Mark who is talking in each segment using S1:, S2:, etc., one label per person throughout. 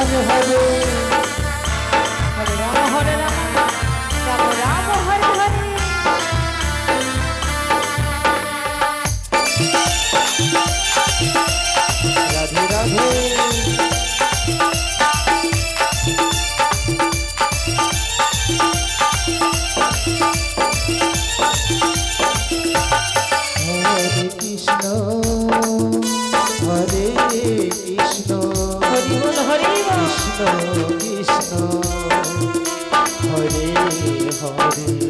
S1: Hare Hare Hare Ram Hare Ram Ram Ram Hare Hare
S2: Radhe Radhe Thank you. Lord.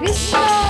S2: Krishna